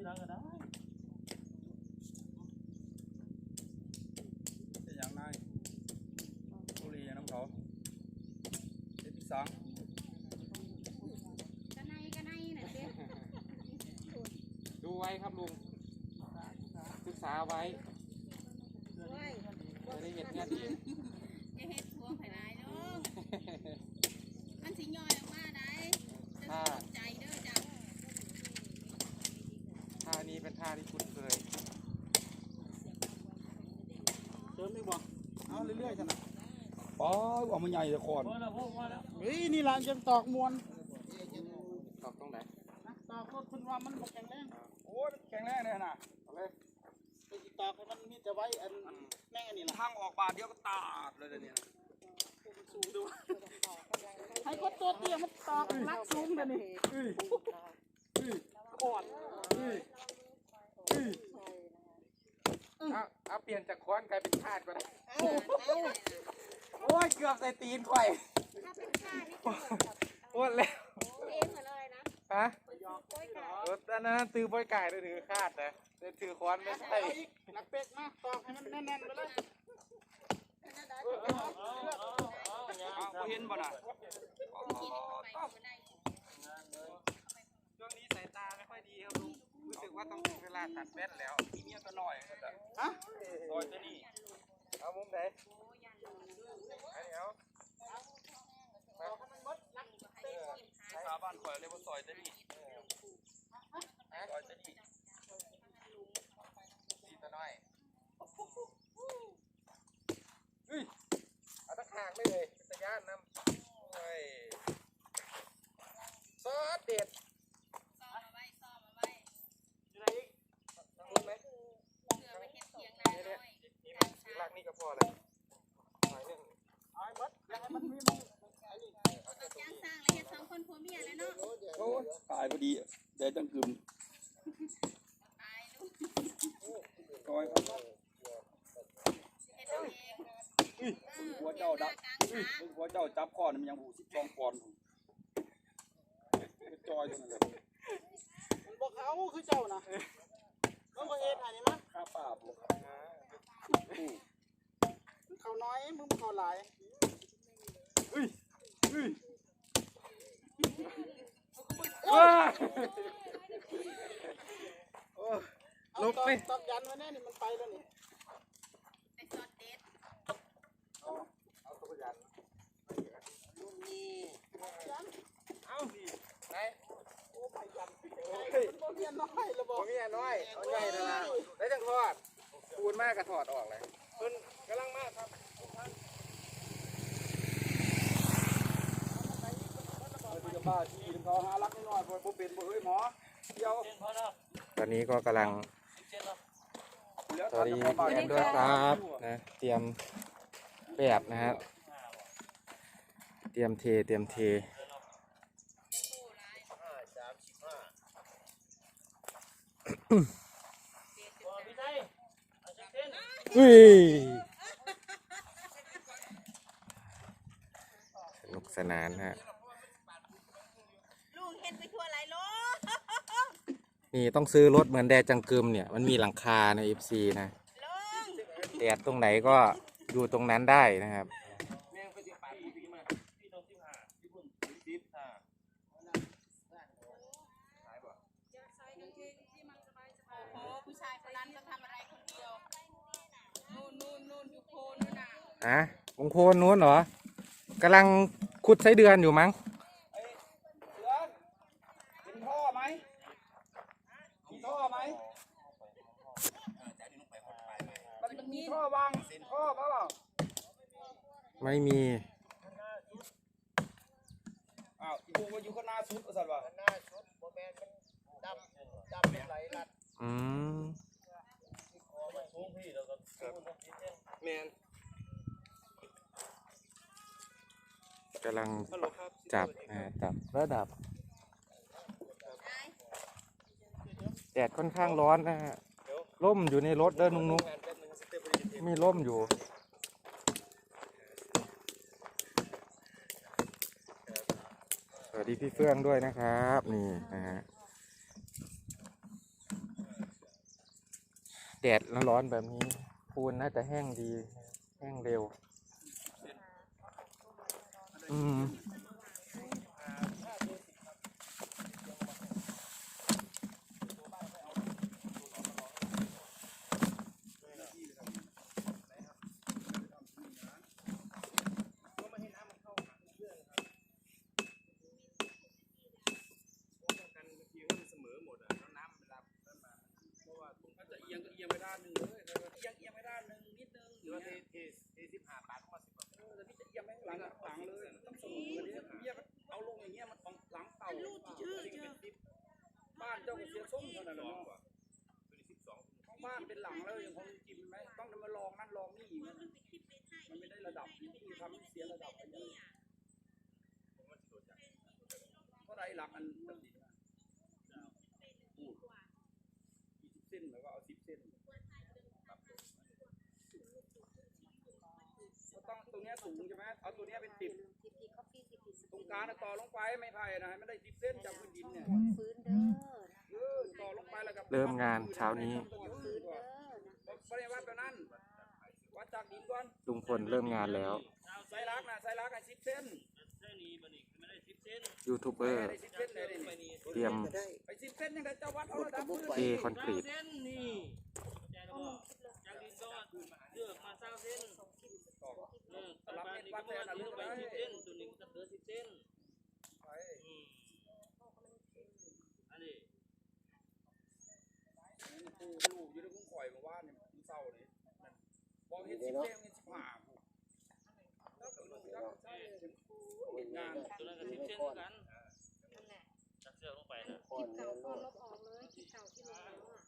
ที่ร้านก็ได้เป็นอย่างไรบุรีน้ำเขาเด็ดพี่สังกันในกันในน่ะเด้ดูไว้ครับลุงศึกษาไว้จะได้เห็นงานดี จะเฮ็ดพวงไผหลายลุงมันสิย่อยออกมาได้จะสนใจเด้อจ้ะ ท่านี้เป็นท่าที่คุ้นเคย เติมอีกบ่ เอาเรื่อยๆจ้ะนะ ป้าว่ามันใหญ่แต่ก่อนพอแล้วพอพอแล้วเฮ้ยนี่ร้านจังตอกมวนตอบตรงไหนนะตอกรถคุณว่ามันบ่แข็งแรงโอ้ยแข็งแรงเลยนะเอาเลยไปสิตอกให้มันมีแต่ไว้อันแม่งอันนี้ล่ะทางออกบาทเดียวก็ตาดเลยเดี๋ยวนี้นะสูงดูให้คนตัวเตี้ยมันตอกลักสูงเดี๋ยวนี้อ่อนเอาเอาเปลี่ยนจากค้อนกลายเป็นคาดก็ได้ โอ้ยเกือบใส่ตีนข่อยถ้าเป็นข้านี่โอ้ยแล้วเองเหมือนอะไรนะฮะโอ้ยค่ะรถอันนั้นตือบอยไก่ถือคาดนะแต่ถือค้อนไม่ใช่เอาอีกหนักเป็กมาตอกให้มันแน่นๆไปเลยเอาเห็นบ่น่ะกินเข้าไปก็ได้ช่วงนี้สายตาไม่ค่อยดีครับลุงรู้สึกว่าต้องถึงเวลาตัดแว่นแล้วมีเมียตัวหน่อยก็ได้ฮะซอยตัวนี้ เอามุมไหนอันนี้เอาภาษาบ้านข่อยเรียกว่าซอยตัวนี้ซอยตัวนี้สีตัวน้อยเฮ้ยเอาตะขากเลยเลยเป็นตะย่านน้ำโอ้ยซอสเด็ด ซ่อมมาไว้ซ่อมมาไว้ อยู่ไหนอีก ต้องรู้ไหม เพื่อไปเฮ็ดเถียงนาน้อย นี่มันสีลักนี่ก็พอเลยหน่อยหนึง เอาให้หมดแล้วให้มันมีมึงไอ้นี่ เอา จ้างสร้างแล้วเฮ็ดสองคนผัวเมียเลยเนาะโอ้ยตายพอดีเดี๋ยวจังกึมตายลูกซอยครับเฮ็ดเอาเองอุ้ยหัวเจ้าดักกลางอุ้ยขาหัวเจ้าจับก้อนมันยังหูสิบสองก้อนจอยตัวนั้นเลยมันบอกเขาคือเจ้านะมึงก็เฮ็ดให้นี่มั้ยข้าป่าบวก เขาน้อยมึงเขาหลายว้าเอาลุกตอกไปตอกยันไว้แน่นี่มันไปแล้วนี่ไปสอดเด็ดเอาตัวยันนี่ยันเอาไหนโอ้ไปยันเฮ้ยมันบ่เมียน้อยละบ่ผมมีอันน้อยเอาใหญ่นะนะได้จังทอดปูนมากกระถอดออกเลยเพิ่นกำลังมากครับ มันจะบ้าที่เขาหารักน้อยๆบ่เป็นบ่เฮ้ยหมอเดียวตอนนี้ก็กำลังเส้นแล้วเหลือสวัสดีพี่แอนด้วยครับนะเตรียมแบบนะฮะเตรียมเทเตรียมเทอุ้ยสนุกสนานฮะ ลูกเฮ็ดไปทั่วหลายโล นี่ต้องซื้อรถเหมือนแดจังกึมเนี่ยมันมีหลังคาใน FC นะลุงแดดตรงไหนก็อยู่ตรงนั้นได้นะครับแม่งไปสิปาดพี่มาพี่ต้องสิบห้าพี่พุ่นสิบห้าโอ้ผู้ชายคนนั้นก็ทำอะไรคนเดียวนู่นนู่นนู่นอยู่โคนนู่นน่ะอะวงโคนนู้นเหรอกำลังขุดไส้เดือนอยู่มั้ง เอ้ยเสือเห็นท่อไหม มีท่อไหมมันมีท่อวางท่อเปล่าไม่มี อ้าวอีบูมันอยู่ข้างหน้าสุดว่าซั่นวะอืมสูงพี่แล้วก็สูงต้องสิบเส้นแมนกำลังฮัลโหลครับจับนะฮะจับระดับ แดดค่อนข้างร้อนนะฮะร่มอยู่ในรถเด้อนุ้งนุ้งมีร่มอยู่สวัสดีพี่เฟื่องด้วยนะครับ นี่นะฮะแดดร้อนแบบนี้ปูนน่าจะแห้งดี แห้งเร็ว อืม กันทีมันเสมอหมดอะแล้วน้ำมันรับนั่นมาเพราะว่าตรงถ้าจะเอียงก็เอียงไปด้านหนึ่งเลยแต่ว่าเอียงเอียงไปด้านหนึ่งนิดนึงหรือว่าเทเทเทสิบห้าบาทเข้ามาสิบบาทเออแล้วพี่จะเอียงไปข้างหลังหลังเลยต้องเสมอเลยเอียงเอาลงอย่างเงี้ยมันของหลังเต่ารูดชื่อบ้านเจ้าก็ เสียส้มเท่านั้นแหละเนาะของบ้านเป็นหลังแล้วยังคงจิ้มไหมต้องมาลองนั่นลองนี่อย่างเงี้ยมันไม่ได้ระดับที่ทำให้เสียระดับไปเยอะเท่าไรหลักอันแบบนี้นะยี่สิบเส้นแล้วก็เอาสิบเส้นก็ต้องตรงเนี้ยสูงใช่ไหมเอาตัวเนี้ยเป็นสิบตรงกลางน่ะต่อลงไปไม่ไผ่นะไม่ได้สิบเส้นจากพื้นดินเนี่ยฟื้นเด้อ เออต่อลงไปแล้วก็เริ่มงานเช้านี้ฟื้นเด้อบริวัดตัวนั้นวัดจากดินก่อนลุงพลเริ่มงานแล้วไซรักนะไซรักไอ้สิบเส้นยูทูบเบอร์ไอ้สิบเส้นเลยนี่เตรียมไอ้สิบเส้นยังไงเจ้าวัดเอาระดับพื้นเทคอนกรีตเส้นนี่จากดินก็เลือกมาเศร้าเส้นเออตลาดนี้ก็ว่าเลือกไปสิบเส้นตัวนี้ก็เหลือสิบเส้นไปอืมอัน ปูลูกอยู่ในกุ้งข่อยมาว่าเนี่ยมันเศร้าเลยบอกเห็นสิบเส้นเห็นสิบห้าเห็นงานตัวนั้นก็สิบเส้นเหมือนกันจักเสือกลงไปนะคลิปเก่าก็ลบออกเลยคลิปเก่าที่ลงแล้วอะ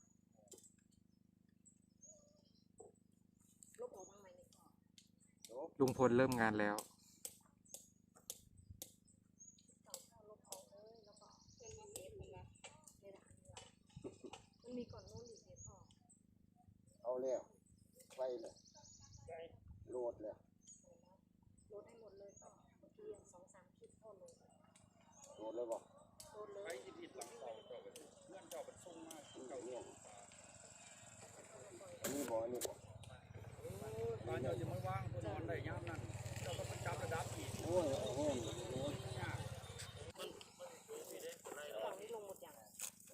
ลบออกบ้างไหมในก่อนลุงพลเริ่มงานแล้ว เก่าเข้าลบออกเลยแล้วก็เป็นมันเอฟมันละเนี่ยนะ มันมีก่อนโน้นอีกเอฟออกเอาแล้วไปเลยโหลดแล้วลดให้หมดเลยก็เมื่อกี้ยังสองสามคลิปพ่อลงโหลดเลยบอกลดเลไปยที่ผิดหลังเสาเจ้าไปเพื่อนเจ้าเป็นทรงมากเจ้าเนี่ยอันนี้บอกอันนี้บอกตอนเจ้าจะไม่ว่างเพื่อนนอนได้ยามนั้นเจ้าก็ต้องจับระดับอีกโอ้ยโอ้โหยาก ฝั่งนี้ลงหมดอย่าง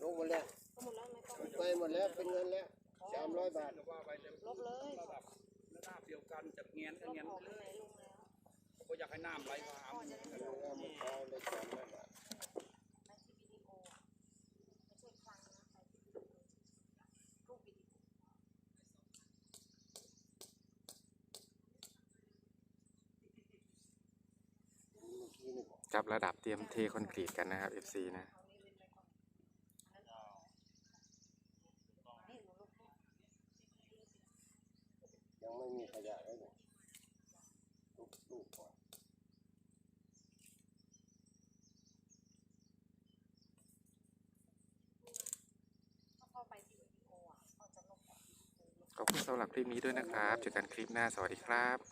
ลงหมดแล้ว ก็หมดแล้วไหมก็ ไปหม ดแล้วเป็นเงินแล้วสามร้อยบาทก็ว่าไปแต่ลบเลยระดับระดับเดียวกันจะเงียนลก็บเงียนออกไปไปเลไหนยลงแล้วก็อยากให้น้ำไหลมาหามันลงแล้วมันเอาเลยสามร้อยบาทไปที่วิดีโอไม่ใช่ครั้งนะไปที่วิดีโอรูปวิดีโอเมื่อกี้นี่บอกจับระดับเตรียมเทคอนกรีตกันนะครับ FC นะ ยังไม่มีขยะเลยเนี่ย ลูกก่อนเข้าไปที่วิดีโออะก็จะลบออกขอบคุณสำหรับคลิปนี้ด้วยนะครับเจอกันคลิปหน้าสวัสดีครับ